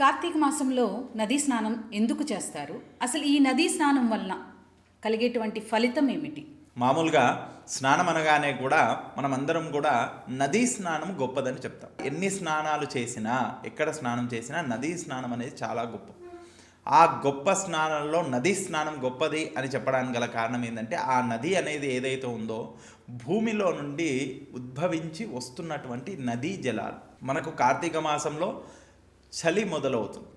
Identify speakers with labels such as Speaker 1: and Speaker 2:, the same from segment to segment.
Speaker 1: కార్తీక మాసంలో నదీ స్నానం ఎందుకు చేస్తారు? అసలు ఈ నదీ స్నానం వలన కలిగేటువంటి ఫలితం ఏమిటి?
Speaker 2: మామూలుగా స్నానం అనగానే కూడా మనమందరం కూడా నదీ స్నానం గొప్పదని చెప్తాం. ఎన్ని స్నానాలు చేసినా ఎక్కడ స్నానం చేసినా నదీ స్నానం అనేది చాలా గొప్ప. ఆ గొప్ప స్నానంలో నదీ స్నానం గొప్పది అని చెప్పడానికి గల కారణం ఏంటంటే ఆ నది అనేది ఏదైతే ఉందో భూమిలో నుండి ఉద్భవించి వస్తున్నటువంటి నదీ జలాలు. మనకు కార్తీక మాసంలో చలి మొదలవుతుంది.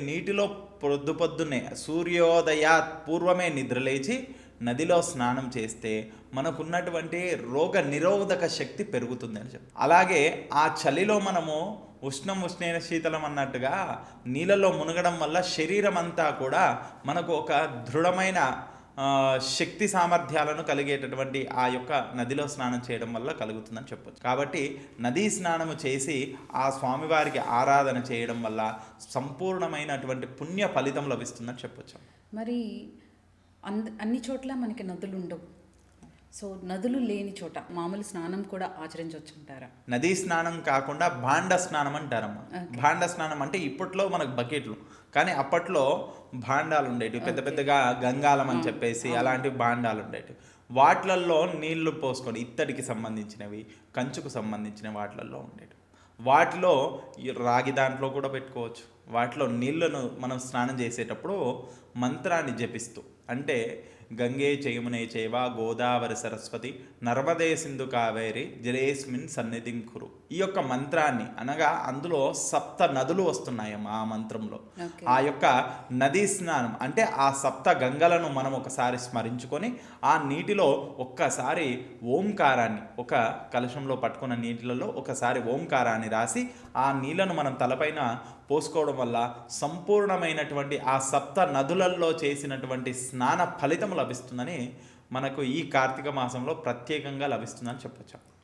Speaker 2: నీటిలో పొద్దు పొద్దున్నే సూర్యోదయ పూర్వమే నిద్రలేచి నదిలో స్నానం చేస్తే మనకున్నటువంటి రోగ నిరోధక శక్తి పెరుగుతుంది అని చెప్పి అలాగే ఆ చలిలో మనము ఉష్ణం ఉష్ణైన శీతలం అన్నట్టుగా నీళ్ళలో మునగడం వల్ల శరీరం అంతా కూడా మనకు ఒక దృఢమైన శక్తి సామర్థ్యాలను కలిగేటటువంటి ఆ యొక్క నదిలో స్నానం చేయడం వల్ల కలుగుతుందని చెప్పొచ్చు. కాబట్టి నదీ స్నానము చేసి ఆ స్వామివారికి ఆరాధన చేయడం వల్ల సంపూర్ణమైనటువంటి పుణ్య ఫలితం లభిస్తుందని చెప్పొచ్చు.
Speaker 1: మరి అంద అన్ని చోట్ల మనకి నదులు ఉండవు సో నదులు లేని చోట మామూలు స్నానం కూడా ఆచరించవచ్చు అంటారా
Speaker 2: నదీ స్నానం కాకుండా భాండ స్నానం అంటారమ్మా. భాండ స్నానం అంటే ఇప్పట్లో మనకు బకెట్లు. కానీ అప్పట్లో భాండాలు ఉండేవి పెద్ద పెద్దగా గంగాలం అని చెప్పేసి అలాంటి భాండాలు ఉండేవి వాటిలల్లో నీళ్ళు పోసుకొని ఇత్తడికి సంబంధించినవి కంచుకు సంబంధించిన వాటిలల్లో ఉండేవి వాటిలో రాగి దాంట్లో కూడా పెట్టుకోవచ్చు. వాటిలో నీళ్ళను మనం స్నానం చేసేటప్పుడు మంత్రాన్ని జపిస్తూ అంటే గంగే చయమునే చేవ గోదావరి సరస్వతి నర్మదే సింధు కావేరి జలేస్మిన్ సన్నిధిం కురు. ఈ యొక్క మంత్రాన్ని అనగా అందులో సప్త నదులు వస్తున్నాయమ్మా ఆ మంత్రంలో. ఆ యొక్క నదీ స్నానం అంటే ఆ సప్త గంగలను మనం ఒకసారి స్మరించుకొని ఆ నీటిలో ఒక్కసారి ఓంకారాన్ని ఒక కలశంలో పట్టుకున్న నీటిలలో ఒకసారి ఓంకారాన్ని రాసి ఆ నీళ్ళను మనం తలపైన పోసుకోవడం వల్ల సంపూర్ణమైనటువంటి ఆ సప్త నదులలో చేసినటువంటి స్నాన ఫలితం లభిస్తుందని మనకు ఈ కార్తీక మాసంలో ప్రత్యేకంగా లభిస్తుందని చెప్పొచ్చు.